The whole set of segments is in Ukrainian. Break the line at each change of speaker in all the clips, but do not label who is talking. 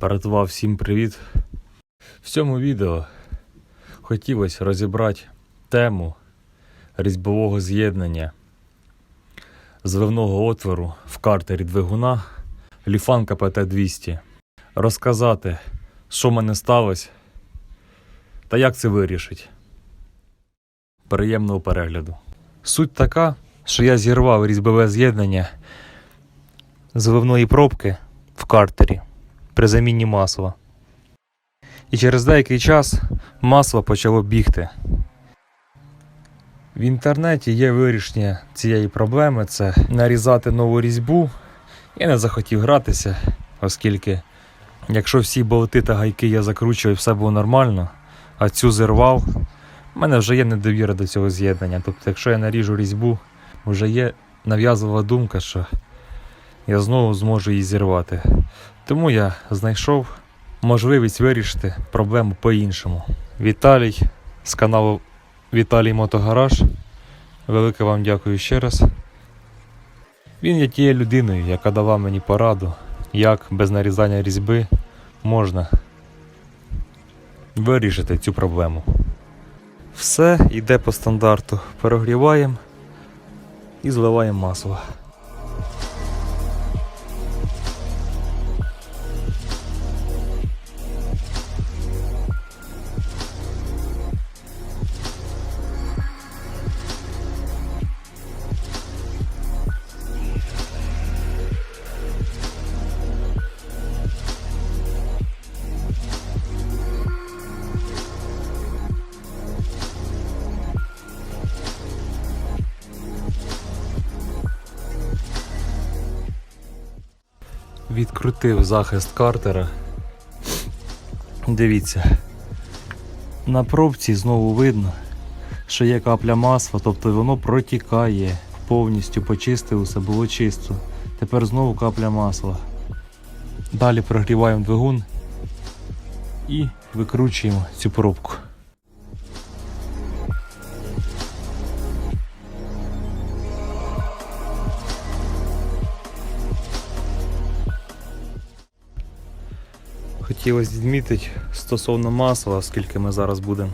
Братва, всім привіт! В цьому відео хотілося розібрати тему різьбового з'єднання зливного отвору в картері двигуна Ліфан КПТ-200. Розказати, що в мене сталося та як це вирішить. Приємного перегляду. Суть така, що я зірвав різьбове з'єднання зливної пробки в картері при заміні масла. І через деякий час масло почало бігти. В інтернеті є вирішення цієї проблеми це нарізати нову різьбу. Я не захотів гратися, оскільки, якщо всі болти та гайки я закручував все було нормально, а цю зірвав, в мене вже є недовіра до цього з'єднання. Тобто, якщо я наріжу різьбу, вже є нав'язова думка, що я знову зможу її зірвати. Тому я знайшов можливість вирішити проблему по-іншому. Віталій з каналу Віталій Мотогараж. Велике вам дякую ще раз. Він є тією людиною, яка дала мені пораду, як без нарізання різьби можна вирішити цю проблему. Все йде по стандарту. Перегріваємо і зливаємо масло. Відкрутив захист картера. Дивіться. На пробці знову видно, що є капля масла, тобто воно протікає. Повністю почистив, усе було чисто. Тепер знову капля масла. Далі прогріваємо двигун і викручуємо цю пробку. Хотілося відмітити стосовно масла, оскільки ми зараз будемо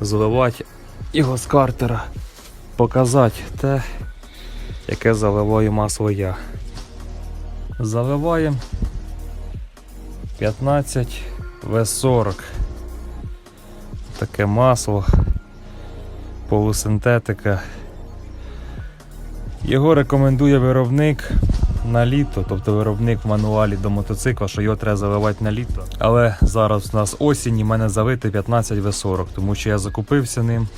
заливати його з картера, показати те, яке заливаю масло я. Заливаємо 15 В40. Таке масло, полусинтетика. Його рекомендує виробник на літо, тобто виробник в мануалі до мотоцикла, що його треба заливати на літо. Але зараз у нас осінь і в мене залити 15 В40, тому що я закупився ним,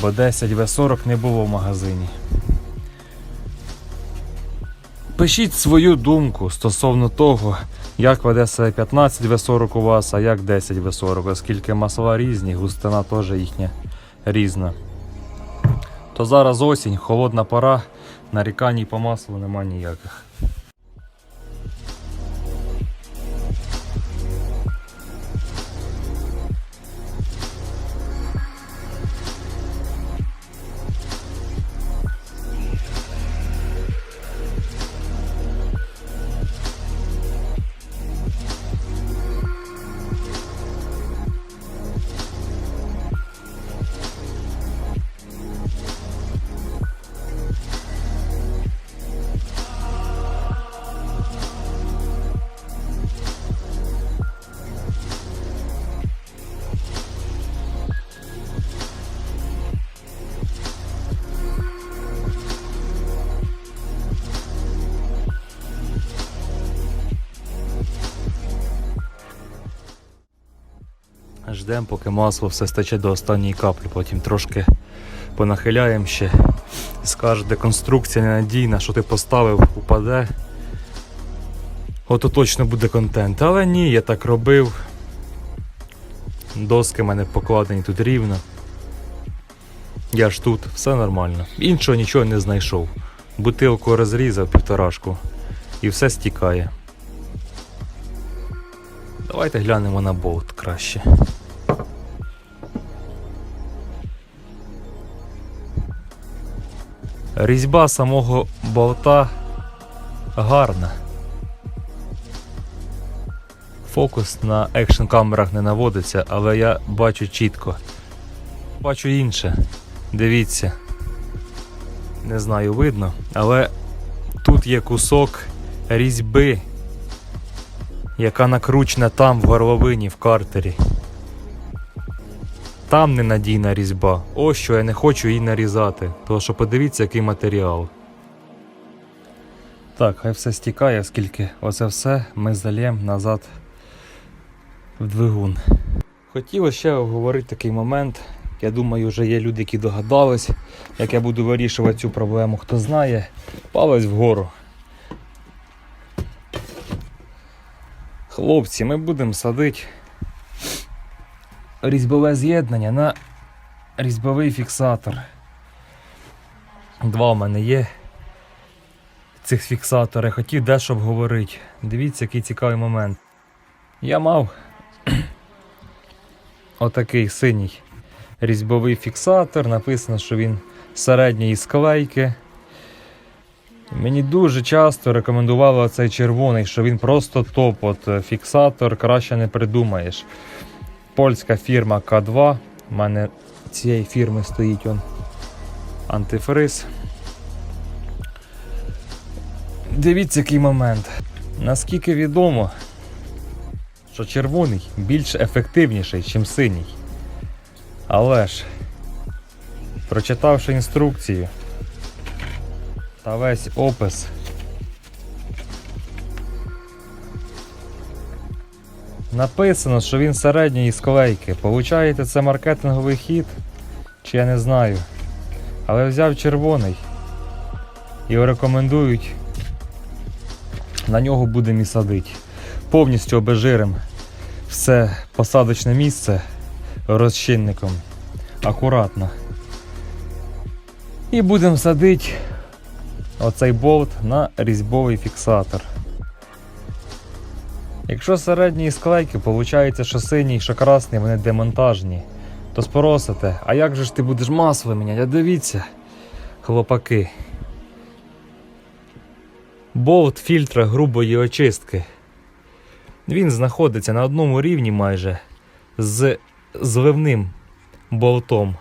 бо 10 В40 не було в магазині. Пишіть свою думку стосовно того, як веде себе 15 В40 у вас, а як 10 В40, оскільки масла різні, густина теж їхня різна. То зараз осінь, холодна пора, нарікань по маслу нема ніяких. Ждемо, поки масло все стече до останньої каплі, потім трошки понахиляємо ще. Скаже, деконструкція ненадійна, що ти поставив, упаде. Ото точно буде контент. Але ні, я так робив. Доски в мене покладені тут рівно. Я ж тут, все нормально. Іншого нічого не знайшов. Бутилку розрізав півторашку і все стікає. Давайте глянемо на болт краще. Різьба самого болта гарна. Фокус на екшн камерах не наводиться, але я бачу чітко. Бачу інше. Дивіться. Не знаю, видно, але тут є кусок різьби, яка накручена там в горловині в картері. Там ненадійна різьба. Ось що я не хочу її нарізати. Тому що подивіться, який матеріал. Так, хай все стікає, оскільки оце все ми зальємо назад в двигун. Хотілося ще обговорити такий момент. Я думаю, вже є люди, які догадались, як я буду вирішувати цю проблему. Хто знає, палець вгору. Хлопці, ми будемо садити різьбове з'єднання на різьбовий фіксатор. Два в мене є цих фіксатора. Хотів дещо обговорити. Дивіться, який цікавий момент. Я мав отакий синій різьбовий фіксатор. Написано, що він середньої склейки. Мені дуже часто рекомендували цей червоний, що він просто топ. От е, фіксатор краще не придумаєш. Польська фірма К2. У мене цієї фірми стоїть он антифриз. Дивіться, який момент. Наскільки відомо, що червоний більш ефективніший, ніж синій. Але ж, прочитавши інструкцію та весь опис, написано, що він середньої склейки. Получаєте, це маркетинговий хід, чи я не знаю. Але взяв червоний. Його рекомендують. На нього будемо і садити. Повністю обезжирим все посадочне місце розчинником. Акуратно. І будемо садити оцей болт на різьбовий фіксатор. Якщо середньої склейки, виходить, що синій, що красний, вони демонтажні, то спросите, а як же ж ти будеш масло міняти? Дивіться, хлопаки. Болт фільтра грубої очистки. Він знаходиться на одному рівні майже з зливним болтом.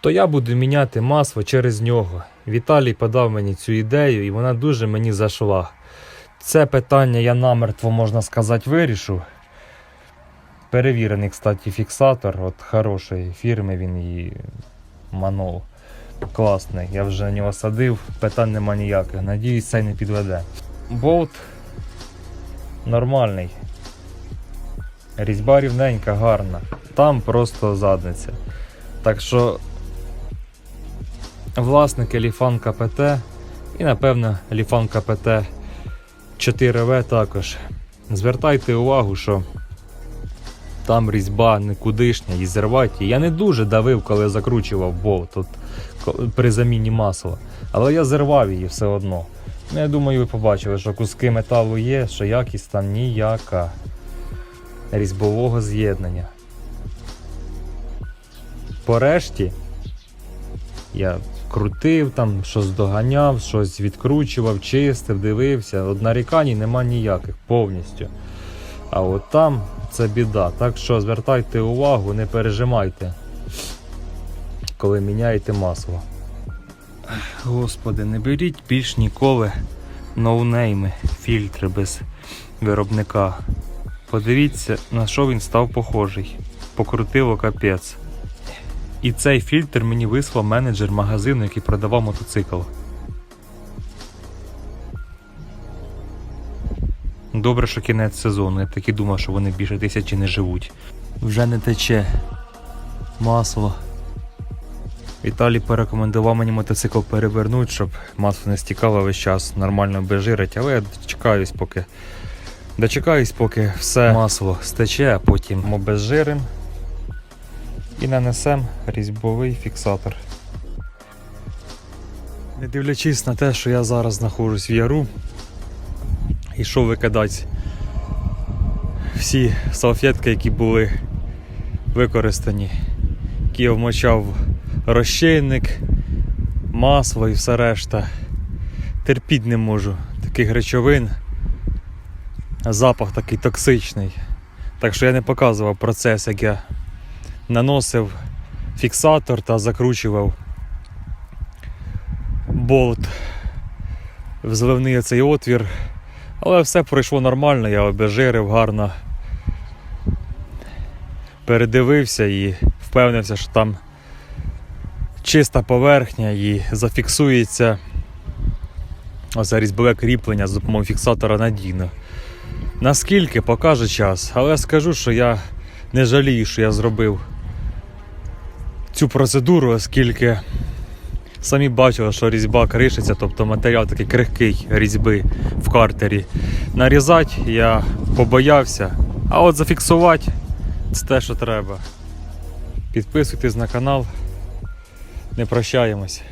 То я буду міняти масло через нього. Віталій подав мені цю ідею і вона дуже мені зайшла. Це питання я намертво, можна сказати, вирішу. Перевірений, кстати, фіксатор от хорошої фірми, він і манов. Класний. Я вже на нього садив, питань нема ніяких. Надіюсь, цей не підведе. Болт нормальний. Різьба рівненька, гарна. Там просто задниця. Так що власники Ліфан КПТ і напевно Ліфан КПТ 4В також. Звертайте увагу, що там різьба никудишня і зірвати. Я не дуже давив, коли закручував болт от, при заміні масла. Але я зірвав її все одно. Ну, я думаю, ви побачили, що куски металу є, що якість там ніяка різьбового з'єднання. Порешті я крутив там, щось доганяв, щось відкручував, чистив, дивився. От нарікань нема ніяких повністю. А от там це біда. Так що звертайте увагу, не пережимайте, коли міняєте масло. Господи, не беріть більш ніколи ноунейми, фільтри без виробника. Подивіться, на що він став похожий. Покрутило капець. І цей фільтр мені вислав менеджер магазину, який продавав мотоцикл. Добре, що кінець сезону. Я так і думав, що вони більше тисячі не живуть. Вже не тече масло. Віталій порекомендував мені мотоцикл перевернути, щоб масло не стікало весь час, нормально безжирить, але я дочекаюсь, поки дочекаюсь, поки все масло стече, а потім обезжирим і нанесемо різьбовий фіксатор. Не дивлячись на те, що я зараз знаходжусь в яру, ішов викидати всі салфетки, які були використані, які я вмочав розчинник, масло і все решта. Терпіть не можу таких речовин. запах такий токсичний. Так що я не показував процес, як я наносив фіксатор та закручував болт в зливний цей отвір. Але все пройшло нормально, я обезжирив гарно. Передивився і впевнився, що там чиста поверхня і зафіксується оце різьбове кріплення з допомогою фіксатора надійно. Наскільки покаже час, але скажу, що я не жалію, що я зробив цю процедуру, оскільки самі бачили, що різьба кришиться, тобто матеріал такий крихкий різьби в картері. Нарізати я побоявся, а от зафіксувати це те, що треба. Підписуйтесь на канал. Не прощаємось.